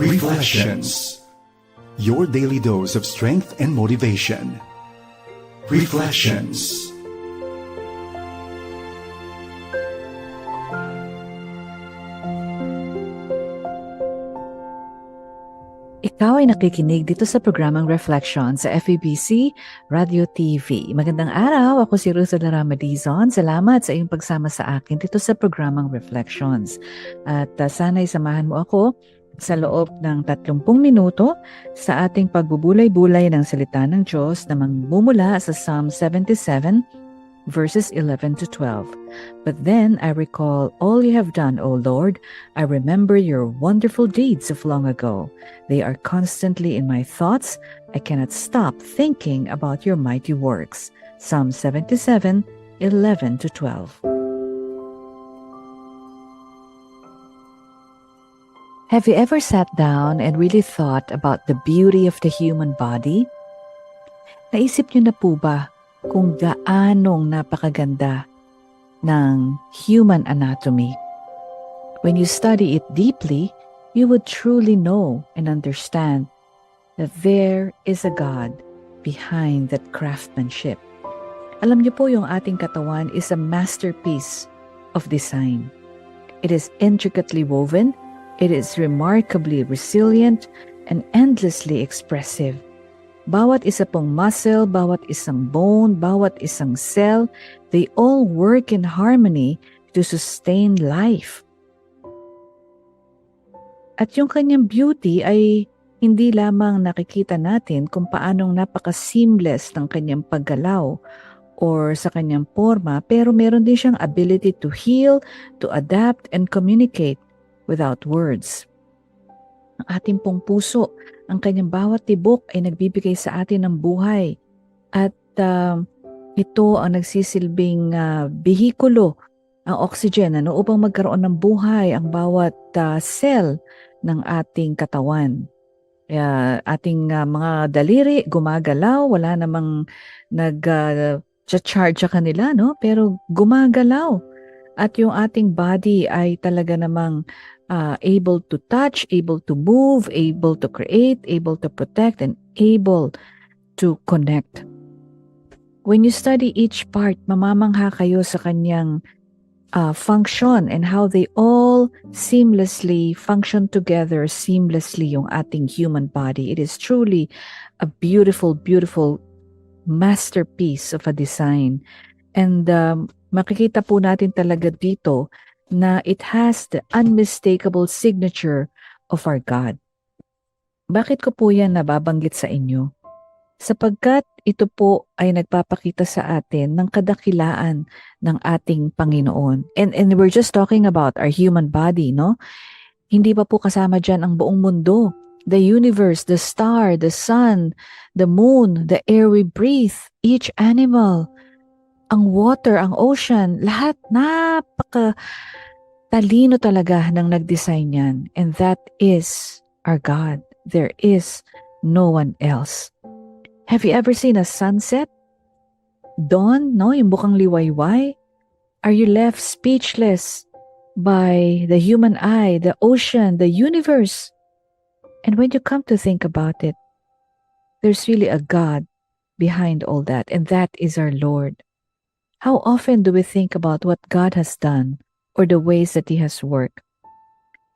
Reflections. Your daily dose of strength and motivation. Reflections. Ikaw ay nakikinig dito sa programang Reflection sa FEBC Radio TV. Magandang araw, ako si Ruth Lara Madizon. Salamat sa iyong pagsama sa akin dito sa programang Reflections. At uh, sana'y samahan mo ako sa loob ng 30 minuto sa ating pagbubulay-bulay ng salita ng Diyos na magmumula sa Psalm 77 verses 11 to 12. But then I recall all you have done, O Lord. I remember your wonderful deeds of long ago. They are constantly in my thoughts. I cannot stop thinking about your mighty works. Psalm 77, 11 to 12. Have you ever sat down and really thought about the beauty of the human body? Naisip niyo na po ba kung gaanong napakaganda ng human anatomy? When you study it deeply, you would truly know and understand that there is a God behind that craftsmanship. Alam niyo po yung ating katawan is a masterpiece of design. It is intricately woven, it is remarkably resilient, and endlessly expressive. Bawat isa pong muscle, bawat isang bone, bawat isang cell, they all work in harmony to sustain life. At yung kanyang beauty ay hindi lamang nakikita natin kung paanong napaka-seamless ng kanyang paggalaw or sa kanyang forma, pero meron din siyang ability to heal, to adapt, and communicate without words. Ang ating pong puso, ang kanyang bawat tibok ay nagbibigay sa atin ng buhay. At uh, ito ang nagsisilbing uh, bihikulo, ang oxygen, ano, upang magkaroon ng buhay ang bawat uh, cell ng ating katawan. Kaya ating uh, mga daliri gumagalaw, wala namang nag uh, charge kanila, no? Pero gumagalaw. At yung ating body ay talaga namang uh, able to touch, able to move, able to create, able to protect, and able to connect. When you study each part, mamamangha kayo sa kanyang uh, function and how they all seamlessly function together seamlessly yung ating human body. It is truly a beautiful, beautiful masterpiece of a design. And um, makikita po natin talaga dito na it has the unmistakable signature of our God. Bakit ko po yan nababanggit sa inyo? Sapagkat ito po ay nagpapakita sa atin ng kadakilaan ng ating Panginoon. And, and we're just talking about our human body, no? Hindi pa po kasama dyan ang buong mundo. The universe, the star, the sun, the moon, the air we breathe, each animal, ang water, ang ocean, lahat napaka talino talaga ng nag-design yan. And that is our God. There is no one else. Have you ever seen a sunset? Dawn, no? Yung bukang liwayway? Are you left speechless by the human eye, the ocean, the universe? And when you come to think about it, there's really a God behind all that, and that is our Lord. How often do we think about what God has done or the ways that He has worked?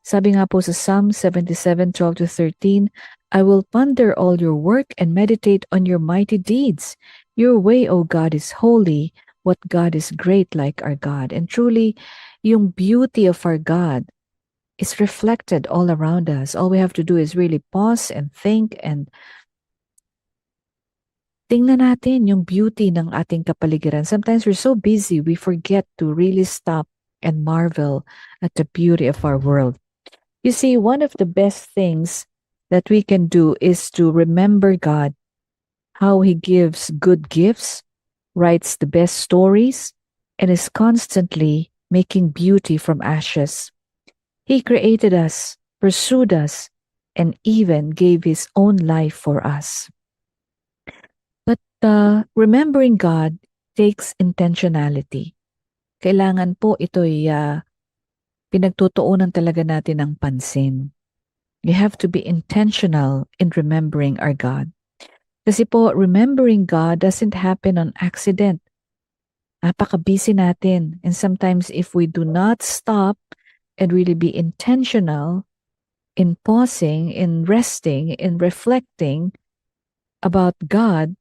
Sabi nga po sa Psalm 77, 12 to 13, I will ponder all your work and meditate on your mighty deeds. Your way, O God, is holy. What God is great like our God. And truly, yung beauty of our God is reflected all around us. All we have to do is really pause and think and tingnan natin yung beauty ng ating kapaligiran. Sometimes we're so busy, we forget to really stop and marvel at the beauty of our world. You see, one of the best things that we can do is to remember God, how He gives good gifts, writes the best stories, and is constantly making beauty from ashes. He created us, pursued us, and even gave His own life for us. But uh, remembering God takes intentionality. Kailangan po ito'y uh, pinagtutuunan talaga natin ng pansin. We have to be intentional in remembering our God. Kasi po, remembering God doesn't happen on accident. Napaka-busy natin. And sometimes if we do not stop and really be intentional in pausing, in resting, in reflecting about God,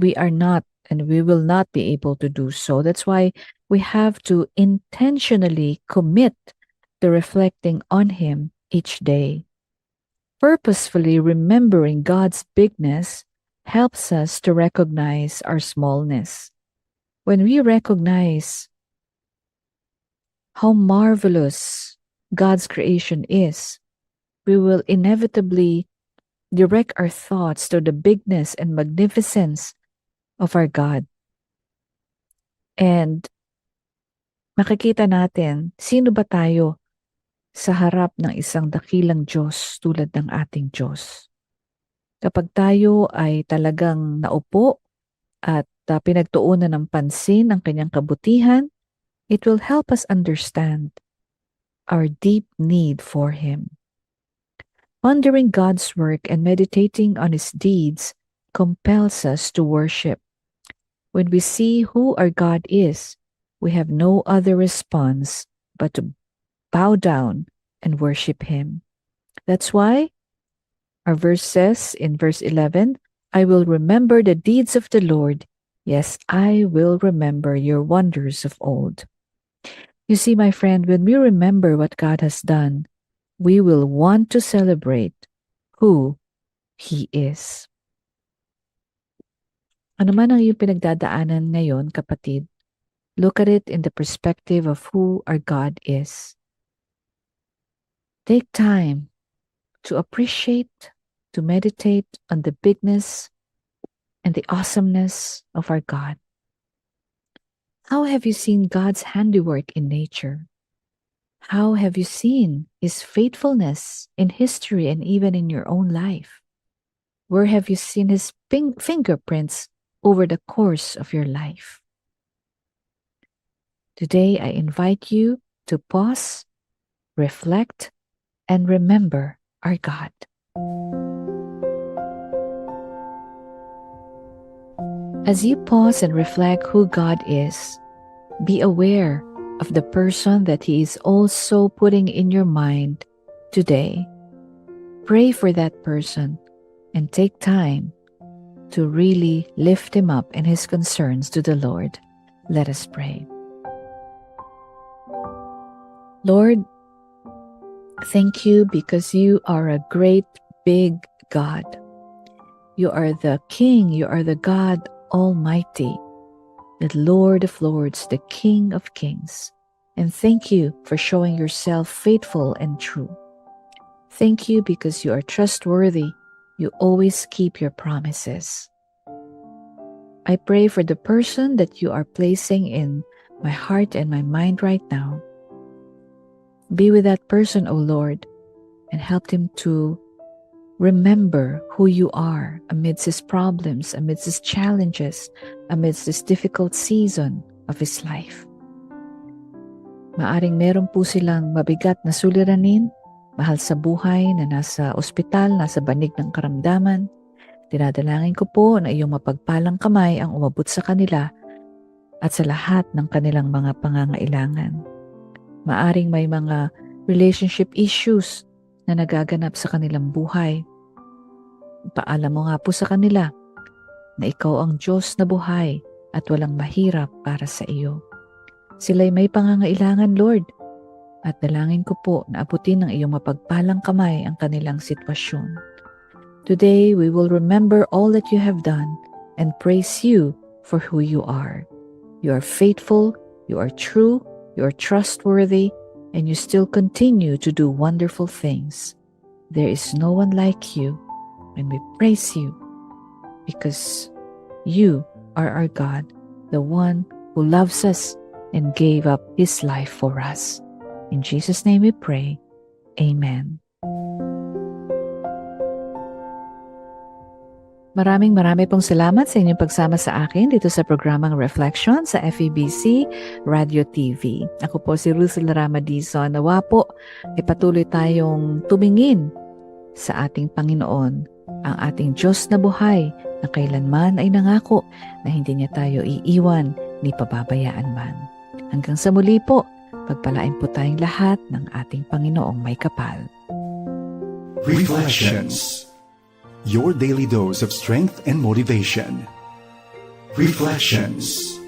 we are not and we will not be able to do so. That's why we have to intentionally commit to reflecting on Him each day. Purposefully remembering God's bigness helps us to recognize our smallness. When we recognize how marvelous God's creation is, we will inevitably direct our thoughts to the bigness and magnificence of our God. And makikita natin, sino ba tayo sa harap ng isang dakilang Diyos tulad ng ating Diyos? Kapag tayo ay talagang naupo at uh, pinagtuunan ng pansin ang kanyang kabutihan, it will help us understand our deep need for Him. Pondering God's work and meditating on His deeds compels us to worship. When we see who our God is, we have no other response but to bow down and worship Him. That's why our verse says in verse 11, I will remember the deeds of the Lord. Yes, I will remember your wonders of old. You see, my friend, when we remember what God has done, we will want to celebrate who He is. Ano man ang iyong pinagdadaanan ngayon, kapatid, look at it in the perspective of who our God is. Take time to appreciate, to meditate on the bigness and the awesomeness of our God. How have you seen God's handiwork in nature? How have you seen His faithfulness in history and even in your own life? Where have you seen His fingerprints over the course of your life? Today, I invite you to pause, reflect, and remember our God. As you pause and reflect who God is, be aware of the person that He is also putting in your mind today. Pray for that person and take time to really lift him up in his concerns to the Lord. Let us pray. Lord, thank you because you are a great, big God. You are the King, you are the God Almighty, the Lord of Lords, the King of Kings. And thank you for showing yourself faithful and true. Thank you because you are trustworthy. You always keep your promises. I pray for the person that you are placing in my heart and my mind right now. Be with that person, O Lord, and help him to remember who you are amidst his problems, amidst his challenges, amidst this difficult season of his life. Maaring meron po silang mabigat na suliranin, mahal sa buhay na nasa ospital, nasa banig ng karamdaman. Dinadalangin ko po na iyong mapagpalang kamay ang umabot sa kanila at sa lahat ng kanilang mga pangangailangan. Maaring may mga relationship issues na nagaganap sa kanilang buhay. Paalam mo nga po sa kanila na ikaw ang Diyos na buhay at walang mahirap para sa iyo. Sila'y may pangangailangan, Lord, at dalangin ko po na abutin ng iyong mapagpalang kamay ang kanilang sitwasyon. Today, we will remember all that you have done and praise you for who you are. You are faithful, you are true, you are trustworthy, and you still continue to do wonderful things. There is no one like you, and we praise you because you are our God, the one who loves us and gave up his life for us. In Jesus' name we pray. Amen. Maraming marami pong salamat sa inyong pagsama sa akin dito sa programang Reflection sa FEBC Radio TV. Ako po si Ruth Larama Dizon. Nawa po, ay patuloy tayong tumingin sa ating Panginoon, ang ating Diyos na buhay na kailanman ay nangako na hindi niya tayo iiwan ni pababayaan man. Hanggang sa muli po, pagpalain po tayong lahat ng ating Panginoong may kapal. Reflections. Your daily dose of strength and motivation. Reflections.